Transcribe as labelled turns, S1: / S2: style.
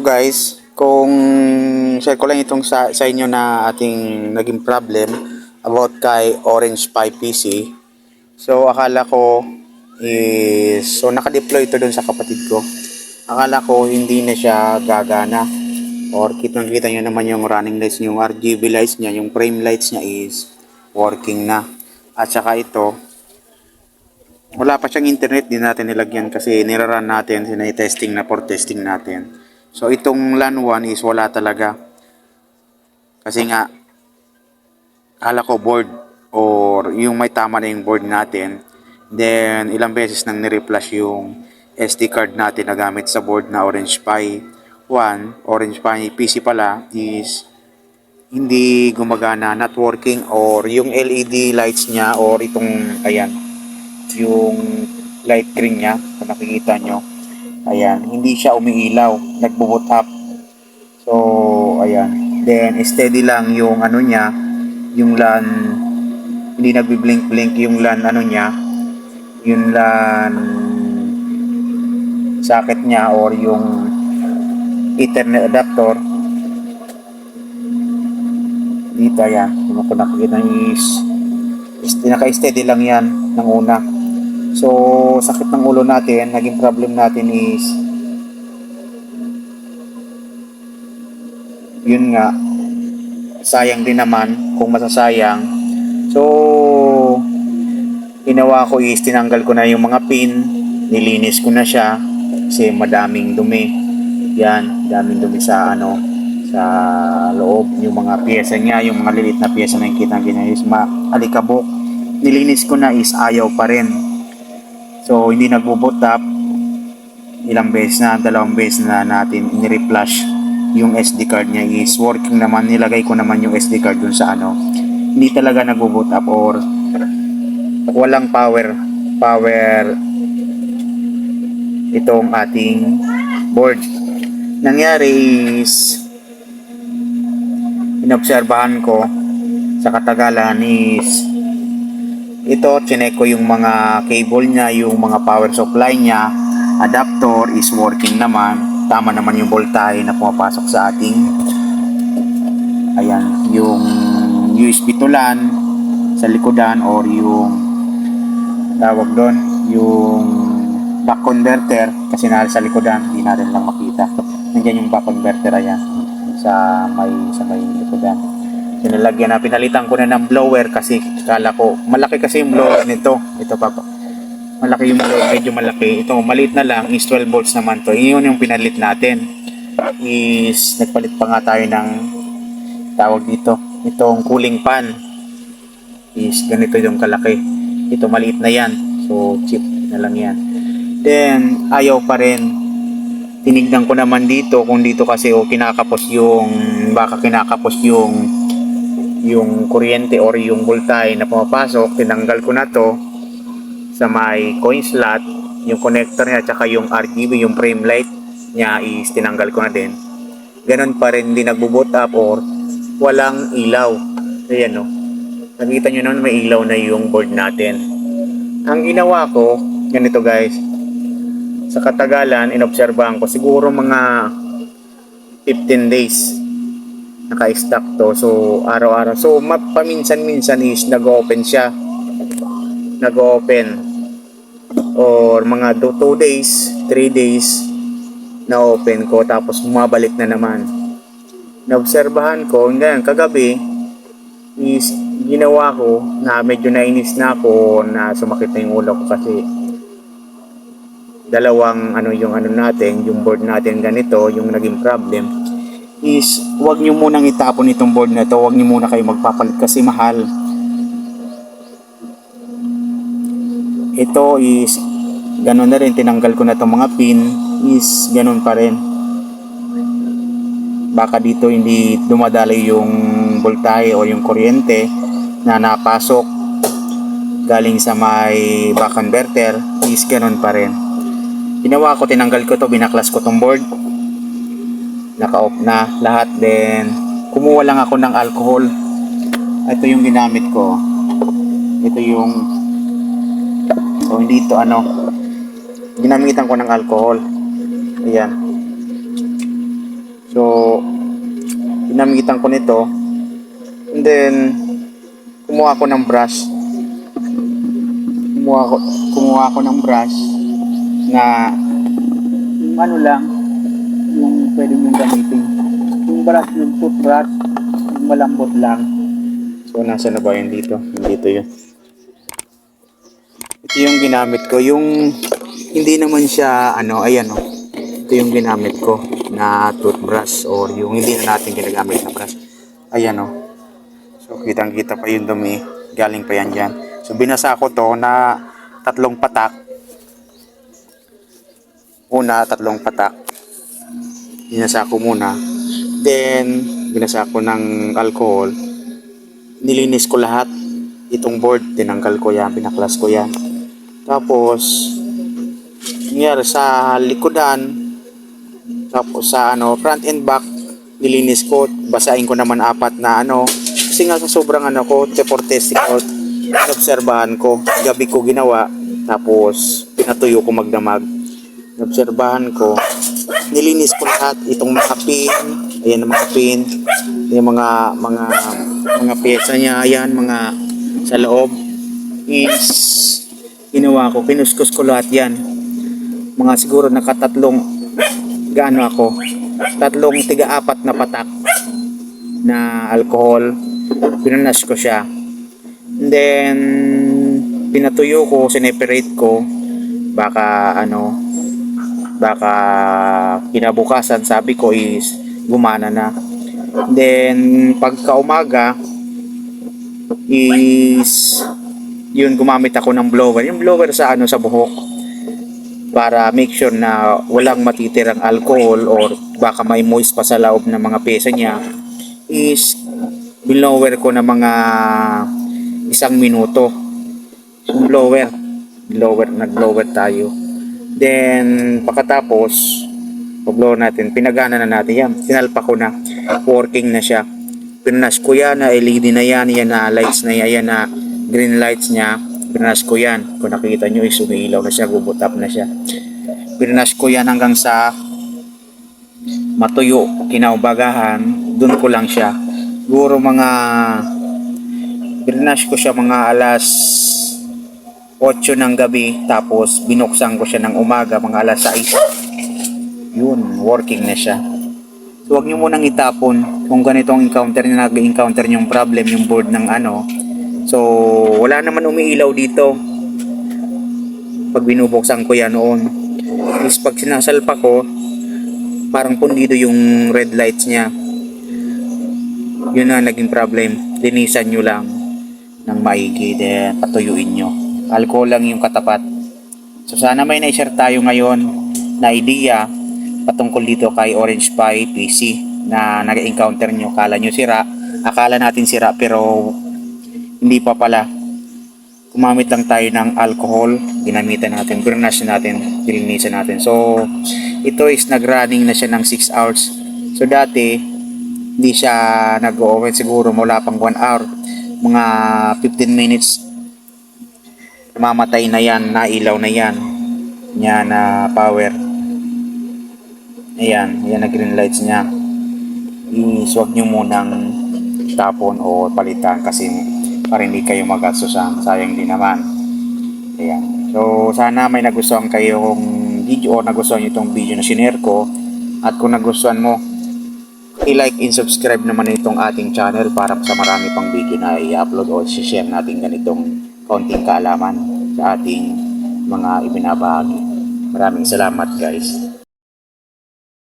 S1: Guys, kung share ko lang itong sa, sa inyo na ating naging problem about kay Orange Pi PC. So akala ko is so naka-deploy ito doon sa kapatid ko. Akala ko hindi na siya gagana or kitang kita nyo naman yung running lights yung RGB lights niya, yung frame lights niya is working na. At saka ito, wala pa siyang internet, di natin nilagyan kasi niraran natin, sinay-testing na for testing natin. So itong LAN 1 is wala talaga. Kasi nga, kala ko board or yung may tama na yung board natin. Then ilang beses nang nire-flash yung SD card natin na gamit sa board na Orange Pi 1, Orange Pi PC pala is hindi gumagana, not working or yung LED lights niya or itong ayan, yung light green niya kung nakikita nyo ayan hindi siya umiilaw nagbo-boot up so ayan then steady lang yung ano niya yung LAN hindi nagbi-blink blink yung LAN ano niya yung LAN socket niya or yung ethernet adapter. Dito ayan kung nakikita is is naka-steady lang yan ng una So, sakit ng ulo natin, naging problem natin is yun nga sayang din naman kung masasayang. So, ginawa ko is tinanggal ko na yung mga pin, nilinis ko na siya kasi madaming dumi. Yan, daming dumi sa ano sa loob yung mga piyesa niya, yung mga lilit na piyesa na nakikita niya is maalikabok. Nilinis ko na is ayaw pa rin. So, hindi nagbo-boot up. Ilang beses na, dalawang beses na natin ni-reflash yung SD card niya is working naman. Nilagay ko naman yung SD card dun sa ano. Hindi talaga nagbo-boot up or walang power power itong ating board. Nangyari is inobserbahan ko sa katagalan is ito, chinek ko yung mga cable niya, yung mga power supply niya, adapter is working naman. Tama naman yung voltahe na pumapasok sa ating ayan, yung USB to LAN sa likodan or yung tawag doon, yung back converter kasi nasa sa likodan, hindi natin lang makita. Nandiyan yung back converter ayan sa may sa may likodan Sinalagyan na, pinalitan ko na ng blower kasi kala ko, malaki kasi yung blower nito. Ito pa po. Malaki yung blower, medyo malaki. Ito, maliit na lang, is 12 volts naman to. Yun yung pinalit natin. Is, nagpalit pa nga tayo ng tawag dito. Itong cooling pan. Is, ganito yung kalaki. Ito, maliit na yan. So, cheap na lang yan. Then, ayaw pa rin tinignan ko naman dito kung dito kasi oh, kinakapos yung baka kinakapos yung yung kuryente or yung voltahe na pumapasok, tinanggal ko na to sa may coin slot, yung connector niya, tsaka yung RGB, yung frame light niya is tinanggal ko na din. Ganon pa rin, hindi nagbo-boot up or walang ilaw. Ayan no. Nakita nyo naman may ilaw na yung board natin. Ang ginawa ko, ganito guys, sa katagalan, inobserbahan ko, siguro mga 15 days naka-stack to. So, araw-araw. So, paminsan-minsan is nag-open siya. Nag-open. Or mga 2 days, 3 days na open ko. Tapos, bumabalik na naman. Naobserbahan ko, ngayon, kagabi, is ginawa ko na medyo nainis na ako na sumakit na yung ulo ko kasi dalawang ano yung ano natin, yung board natin ganito, yung naging problem is wag nyo munang itapon itong board na to. Wag nyo muna kayo magpapalit kasi mahal. Ito is ganun na rin tinanggal ko na itong mga pin is ganun pa rin. Baka dito hindi dumadali yung voltahe o yung kuryente na napasok galing sa may back converter is ganun pa rin. Ginawa ko tinanggal ko to binaklas ko tong board naka-off na lahat then kumuha lang ako ng alcohol. Ito yung ginamit ko. Ito yung so hindi ito ano ginamitan ko ng alcohol. Ayan. So, ginamitan ko nito. And then, kumuha ko ng brush. Kumuha ko, kumuha ko ng brush na ano lang, yung pwede nyo gamitin. Yung brush, yung toothbrush, yung malambot lang. So, nasa na ba yun dito? Dito yun. Ito yung ginamit ko. Yung hindi naman siya, ano, ayan o. Ito yung ginamit ko na toothbrush or yung hindi na natin ginagamit na brush. Ayan o. So, kitang kita pa yung dumi. Galing pa yan dyan. So, binasa ko to na tatlong patak. Una, tatlong patak. Binasa ko muna. Then, binasa ko ng alcohol. Nilinis ko lahat. Itong board, tinanggal ko yan, pinaklas ko yan. Tapos, nangyari sa likodan, tapos sa ano, front and back, nilinis ko, basahin ko naman apat na ano, kasi nga sa sobrang ano ko, for testing out, inobserbahan ko, gabi ko ginawa, tapos pinatuyo ko magdamag, inobserbahan ko, nilinis ko lahat, itong mga pin, ayan mga pin, yung mga, mga, mga pyesa niya, ayan, mga sa loob, is, ginawa ko, kinuskus ko lahat yan, mga siguro nakatatlong gaano ako tatlong tiga-apat na patak na alcohol. Pinanas ko siya. And then pinatuyo ko sineperate ko. Baka ano baka kinabukasan sabi ko is gumana na. Then pagka umaga is yun gumamit ako ng blower. Yung blower sa ano sa buhok. Para make sure na walang matitirang alcohol or baka may moist pa sa loob ng mga pesa niya. Is blower ko na mga isang minuto. Blower blower nag-blower tayo then pagkatapos pag-blower natin. Pinagana na natin yan. Sinalpa ko na. Working na siya. Pinanas ko yan na LED na yan yan na lights na yan, yan na green lights niya. Pinanas ko yan. Kung nakikita nyo is umiilaw na siya bubot up na siya. Pinanas ko yan hanggang sa matuyo kinaubagahan. Dun ko lang siya. Siguro mga pinanas ko siya mga alas 8 ng gabi tapos binuksan ko siya ng umaga mga alas 6 yun working na siya. So huwag nyo munang itapon kung ganitong encounter na nag-encounter yung problem yung board ng ano. So wala naman umiilaw dito. Pag binubuksan ko yan noon. Is pag sinasalpa ko parang pundido yung red lights niya. Yun na naging problem. Linisan nyo lang ng maigi then patuyuin nyo alcohol lang yung katapat. So sana may na-share tayo ngayon na idea patungkol dito kay Orange Pie PC na nag-encounter nyo. Kala nyo sira. Akala natin sira pero hindi pa pala. Gumamit lang tayo ng alcohol. Ginamitan natin burnash natin dilinisan natin. So ito is nag-running na siya ng 6 hours. So dati hindi siya nag-open siguro mula pang 1 hour. Mga 15 minutes namamatay na yan nailaw na yan. Yan na power. Ayan ayan na green lights niya. Iswag nyo munang tapon o palitan kasi para hindi kayo magastusan sayang din naman. Ayan. So sana may nagustuhan kayong video o nagustuhan nyo itong video na sinare ko. At kung nagustuhan mo i-like and subscribe naman itong ating channel para sa marami pang video na i-upload o share natin ganitong konting kaalaman sa ating mga ibinabahagi. Maraming salamat guys.